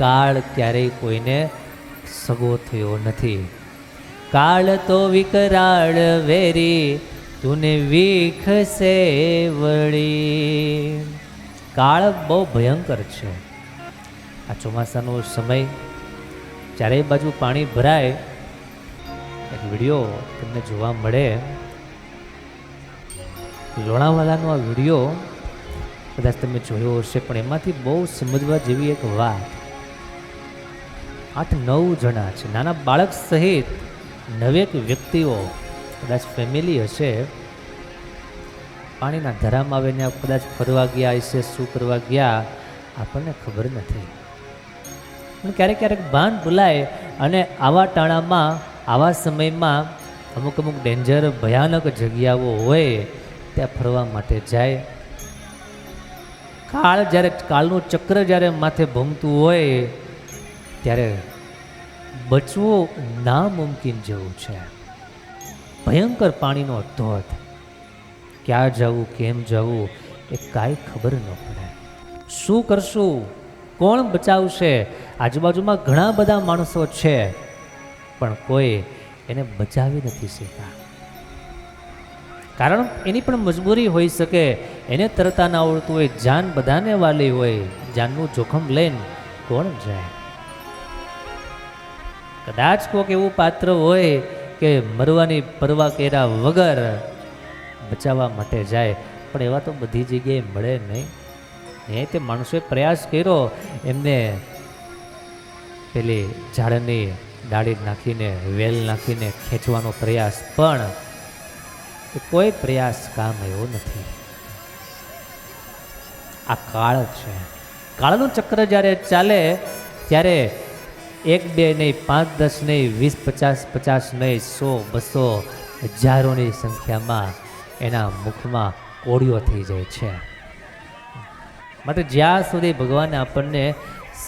કાળ ક્યારેય કોઈને સગો થયો નથી. કાળ તો વિકરાળ વેરી, તુને વીખસે વળી. કાળ બહુ ભયંકર છે. આ ચોમાસાનો સમય ચારેય બાજુ પાણી ભરાય, એક વીડિયો તમને જોવા મળે. લોણાવાલાનો આ વીડિયો કદાચ તમે જોયો હશે, પણ એમાંથી બહુ સમજવા જેવી એક વાત. આઠ નવ જણા છે. નાના બાળક સહિત નવેક વ્યક્તિઓ, કદાચ ફેમિલી હશે. પાણીના ધરામાં આવીને કદાચ ફરવા ગયા હશે, શું કરવા ગયા, આપણને ખબર નથી. પણ ક્યારેક ક્યારેક ભાન ભૂલાય અને આવા ટાણામાં, આવા સમયમાં અમુક અમુક ડેન્જર ભયાનક જગ્યાઓ હોય, ત્યાં ફરવા માટે જાય. કાળ જ્યારે, કાળનું ચક્ર જ્યારે માથે ભમતું હોય, ત્યારે બચવું નામુમકિન જેવું છે. ભયંકર પાણીનો ધોધ ક્યાં જવું, કેમ જવું એ કાંઈ ખબર ન પડે. શું કરશું? કોણ બચાવશે? આજુબાજુમાં ઘણા બધા માણસો છે. પણ કોઈ એને બચાવી નથી શકતા. કારણ એની પણ મજબૂરી હોઈ શકે. એને તરતા ના આવડતું હોય, જાન બધાને વાલી હોય. જાનનું જોખમ લઈને કોણ જાય? કદાચ કોઈક એવું પાત્ર હોય કે મરવાની પરવા કર્યા વગર બચાવવા માટે જાય. પણ એવા તો બધી જગ્યાએ મળે નહીં. એ તે માણસોએ પ્રયાસ કર્યો. એમને પેલી ઝાડની ડાળી નાખીને, વેલ નાખીને ખેંચવાનો પ્રયાસ. પણ કોઈ પ્રયાસ કામ એવો નથી. આ કાળ છે. કાળનું ચક્ર જ્યારે ચાલે, ત્યારે એક, બે નહીં, પાંચ, દસ નહીં, વીસ, પચાસ પચાસ નહીં, સો, બસો હજારોની સંખ્યામાં એના મુખમાં કોળીઓ થઈ જાય છે. માટે જ્યાં સુધી ભગવાને આપણને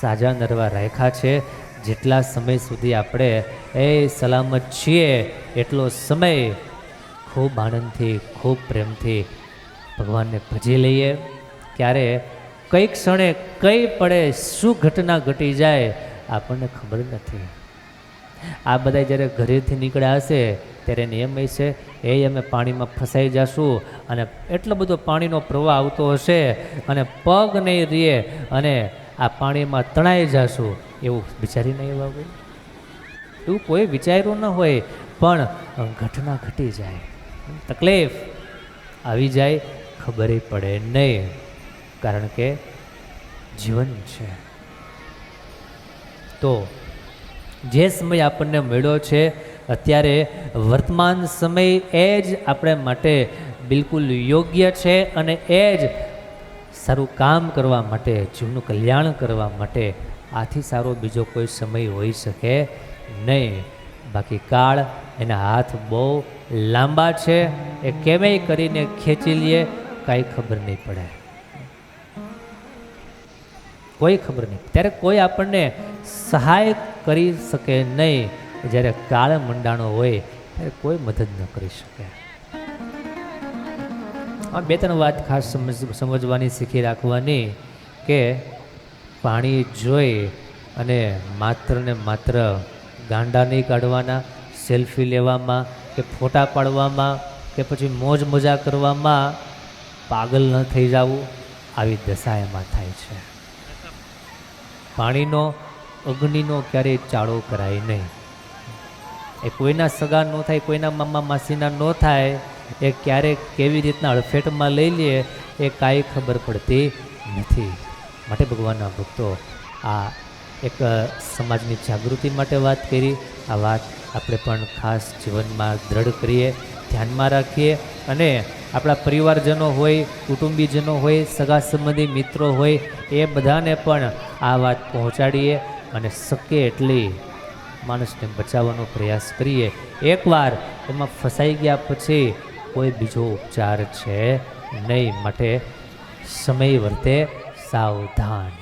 સાજા નરવા રાખ્યા છે, જેટલા સમય સુધી આપણે, એ સલામત છીએ, એટલો સમય ખૂબ આનંદથી, ખૂબ પ્રેમથી ભગવાનને ભજી લઈએ. ક્યારે? કઈ ક્ષણે, કઈ પડે શું ઘટના ઘટી જાય આપણને ખબર નથી. આ બધા જ્યારે ઘરેથી નીકળ્યા હશે, ત્યારે એને એમ હશે એ અમે પાણીમાં ફસાઈ જશું અને એટલો બધો પાણીનો પ્રવાહ આવતો હશે અને પગ નહીં રીએ અને આ પાણીમાં તણાઈ જશું. એવું વિચારી નહીં કોઈ એવું કોઈ વિચાર્યું ન હોય, પણ ઘટના ઘટી જાય. તકલીફ આવી જાય, ખબર પડે નહીં. કારણ કે જીવન છે. તો જે સમય આપણને મળ્યો છે, અત્યારે વર્તમાન સમય એ જ આપણે માટે બિલકુલ યોગ્ય છે અને એ જ સારું કામ કરવા માટે, જીવનું કલ્યાણ કરવા માટે આથી સારો બીજો કોઈ સમય હોઈ શકે નહીં. બાકી કાળ એના હાથ બહુ લાંબા છે, એ કેમેય કરીને ખેંચી લઈએ કાંઈ ખબર નહીં પડે. કોઈ ખબર નહીં. ત્યારે કોઈ આપણને સહાય કરી શકે નહીં. જ્યારે કાળ મંડાણો હોય, ત્યારે કોઈ મદદ ન કરી શકે. આ બે ત્રણ વાત ખાસ સમજ, સમજવાની, શીખી રાખવાની કે પાણી જોઈ અને માત્ર ને માત્ર ગાંડા નહીં કાઢવાના, સેલ્ફી લેવામાં કે ફોટા પાડવામાં કે પછી મોજ મજા કરવામાં પાગલ ન થઈ જવું, આવી દશા એમાં થાય છે. પાણીનો, અગ્નિનો ક્યારેય ચાળો કરાય નહીં. એ કોઈના સગા ન થાય, કોઈના મામા માસીના ન થાય, એ ક્યારેક કેવી રીતના અડફેટમાં લઈ લે, એ કાંઈ ખબર પડતી નથી. માટે ભગવાનના ભક્તો આ એક સમાજની જાગૃતિ માટે વાત કરી. આ વાત આપણે પણ ખાસ જીવનમાં દ્રઢ કરીએ, ધ્યાનમાં રાખીએ અને આપણા પરિવારજનો હોય, કુટુંબીજનો હોય, સગા સંબંધી મિત્રો હોય, એ બધાને પણ આ વાત પહોંચાડીએ અને શક્ય એટલી માણસને બચાવવાનો પ્રયાસ કરીએ. એકવાર એમાં ફસાઈ ગયા પછી કોઈ બીજો ઉપચાર છે નહીં. માટે સમય વર્તે સાવધાન.